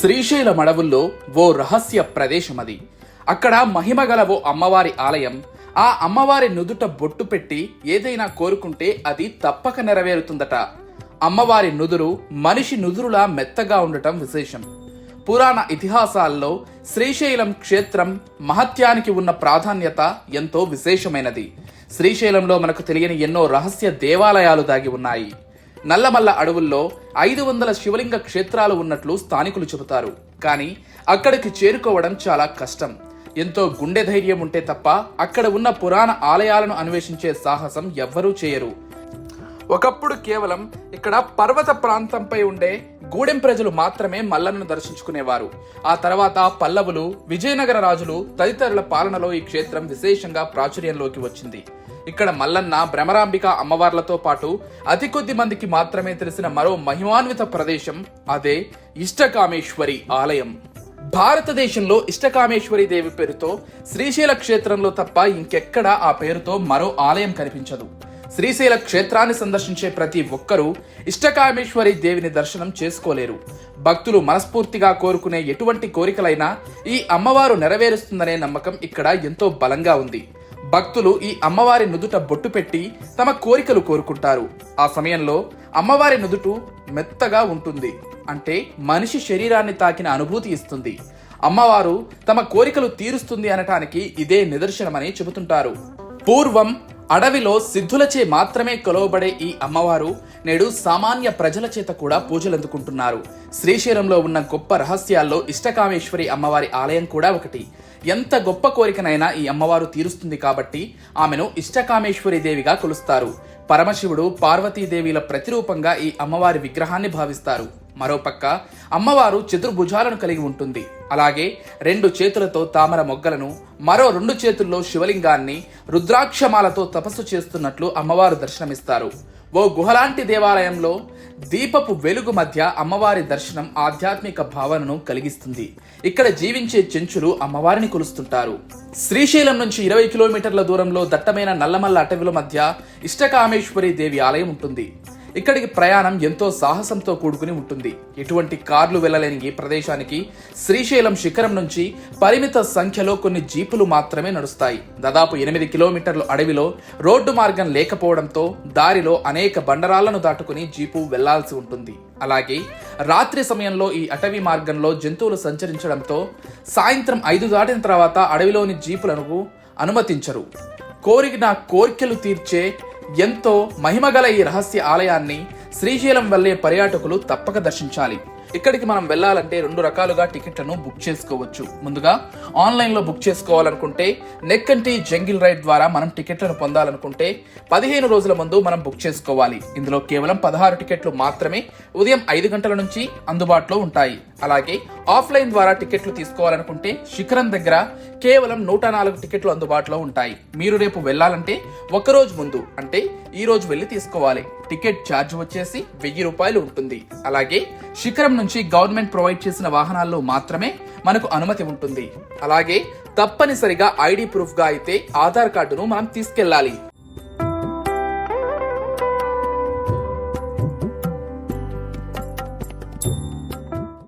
శ్రీశైలం అడవుల్లో ఓ రహస్య ప్రదేశం అది అక్కడ మహిమగల ఓ అమ్మవారి ఆలయం. ఆ అమ్మవారి నుదుట బొట్టు పెట్టి ఏదైనా కోరుకుంటే అది తప్పక నెరవేరుతుందట. అమ్మవారి నుదురు మనిషి నుదురులా మెత్తగా ఉండటం విశేషం. పురాణ ఇతిహాసాల్లో శ్రీశైలం క్షేత్రం మహత్యానికి ఉన్న ప్రాధాన్యత ఎంతో విశేషమైనది. శ్రీశైలంలో మనకు తెలియని ఎన్నో రహస్య దేవాలయాలు దాగి ఉన్నాయి. నల్లమల్ల అడవుల్లో ఐదు వందల శివలింగ క్షేత్రాలు ఉన్నట్లు స్థానికులు చెబుతారు. కానీ అక్కడికి చేరుకోవడం చాలా కష్టం. ఎంతో గుండె ధైర్యం ఉంటే తప్ప అక్కడ ఉన్న పురాణ ఆలయాలను అన్వేషించే సాహసం ఎవ్వరూ చేయరు. ఒకప్పుడు కేవలం ఇక్కడ పర్వత ప్రాంతంపై ఉండే గూడెం ప్రజలు మాత్రమే మల్లన్నను దర్శించుకునేవారు. ఆ తర్వాత పల్లవులు విజయనగర రాజులు తదితరుల పాలనలో ఈ క్షేత్రం విశేషంగా ప్రాచుర్యంలోకి వచ్చింది. ఇక్కడ మల్లన్న భ్రమరాంబిక అమ్మవార్లతో పాటు అతి కొద్ది మందికి మాత్రమే తెలిసిన మరో మహిమాన్విత ప్రదేశం అదే ఇష్టకామేశ్వరి ఆలయం. భారతదేశంలో ఇష్టకామేశ్వరి దేవి పేరుతో శ్రీశైల క్షేత్రంలో తప్ప ఇంకెక్కడా ఆ పేరుతో మరో ఆలయం కనిపించదు. శ్రీశైల క్షేత్రాన్ని సందర్శించే ప్రతి ఒక్కరూ ఇష్టకామేశ్వరి దేవిని దర్శనం చేసుకోలేరు. భక్తులు మనస్ఫూర్తిగా కోరుకునే ఎటువంటి కోరికలైనా ఈ అమ్మవారు నెరవేరుస్తుందనే నమ్మకం ఇక్కడ ఎంతో బలంగా ఉంది. భక్తులు ఈ అమ్మవారి నుదుట బొట్టు పెట్టి తమ కోరికలు కోరుకుంటారు. ఆ సమయంలో అమ్మవారి నుదుటు మెత్తగా ఉంటుంది. అంటే మనిషి శరీరాన్ని తాకిన అనుభూతి ఇస్తుంది. అమ్మవారు తమ కోరికలు తీరుస్తుంది అనటానికి ఇదే నిదర్శనమని చెబుతుంటారు. పూర్వం అడవిలో సిద్ధులచే మాత్రమే కొలవబడే ఈ అమ్మవారు నేడు సామాన్య ప్రజల చేత కూడా పూజలందుకుంటున్నారు. శ్రీశైలంలో ఉన్న గొప్ప రహస్యాల్లో ఇష్టకామేశ్వరి అమ్మవారి ఆలయం కూడా ఒకటి. ఎంత గొప్ప కోరికనైనా ఈ అమ్మవారు తీరుస్తుంది కాబట్టి ఆమెను ఇష్టకామేశ్వరి దేవిగా కొలుస్తారు. పరమశివుడు పార్వతీదేవిల ప్రతిరూపంగా ఈ అమ్మవారి విగ్రహాన్ని భావిస్తారు. మరోపక్క అమ్మవారు చతుర్భుజాలను కలిగి ఉంటుంది. అలాగే రెండు చేతులతో తామర మొగ్గలను మరో రెండు చేతుల్లో శివలింగాన్ని రుద్రాక్షమాలతో తపస్సు చేస్తున్నట్లు అమ్మవారు దర్శనమిస్తారు. ఓ గుహలాంటి దేవాలయంలో దీపపు వెలుగు మధ్య అమ్మవారి దర్శనం ఆధ్యాత్మిక భావనను కలిగిస్తుంది. ఇక్కడ జీవించే చెంచులు అమ్మవారిని కొలుస్తుంటారు. శ్రీశైలం నుంచి ఇరవై కిలోమీటర్ల దూరంలో దట్టమైన నల్లమల్ల అటవిల మధ్య ఇష్టకామేశ్వరి దేవి ఆలయం ఉంటుంది. ఇక్కడికి ప్రయాణం ఎంతో సాహసంతో కూడుకుని ఉంటుంది. ఎటువంటి కార్లు వెళ్ళలేని ఈ ప్రదేశానికి శ్రీశైలం శిఖరం నుంచి పరిమిత సంఖ్యలో కొన్ని జీపులు మాత్రమే నడుస్తాయి. దాదాపు ఎనిమిది కిలోమీటర్లు అడవిలో రోడ్డు మార్గం లేకపోవడంతో దారిలో అనేక బండరాళ్ళను దాటుకుని జీపు వెళ్ళాల్సి ఉంటుంది. అలాగే రాత్రి సమయంలో ఈ అటవీ మార్గంలో జంతువులు సంచరించడంతో సాయంత్రం ఐదు దాటిన తర్వాత అడవిలోని జీపులను అనుమతించరు. కోరిన కోరికలు తీర్చే ఎంతో మహిమగల ఈ రహస్య ఆలయాన్ని శ్రీశైలం వెళ్ళే పర్యాటకులు తప్పక దర్శించాలి. ఇక్కడికి మనం వెళ్ళాలంటే రెండు రకాలుగా టికెట్లను బుక్ చేసుకోవచ్చు. ముందుగా ఆన్లైన్లో బుక్ చేసుకోవాలనుకుంటే నెక్కంటి జంగిల్ రైడ్ ద్వారా మనం టికెట్లను పొందాలనుకుంటే పదిహేను రోజుల ముందు మనం బుక్ చేసుకోవాలి. ఇందులో కేవలం పదహారు టికెట్లు మాత్రమే ఉదయం ఐదు గంటల నుంచి అందుబాటులో ఉంటాయి. అలాగే ఆఫ్లైన్ ద్వారా టికెట్లు తీసుకోవాలనుకుంటే శిఖరం దగ్గర కేవలం నూట నాలుగు టికెట్లు అందుబాటులో ఉంటాయి. మీరు రేపు వెళ్ళాలంటే ఒకరోజు ముందు అంటే ఈ రోజు వెళ్ళి తీసుకోవాలి. టికెట్ ఛార్జ్ వచ్చేసి వెయ్యి రూపాయలు ఉంటుంది. అలాగే శిఖరం నుంచి గవర్నమెంట్ ప్రొవైడ్ చేసిన వాహనాల్లో మాత్రమే మనకు అనుమతి ఉంటుంది. అలాగే తప్పనిసరిగా ఐడి ప్రూఫ్గా అయితే ఆధార్ కార్డును మనం తీసుకెళ్ళాలి.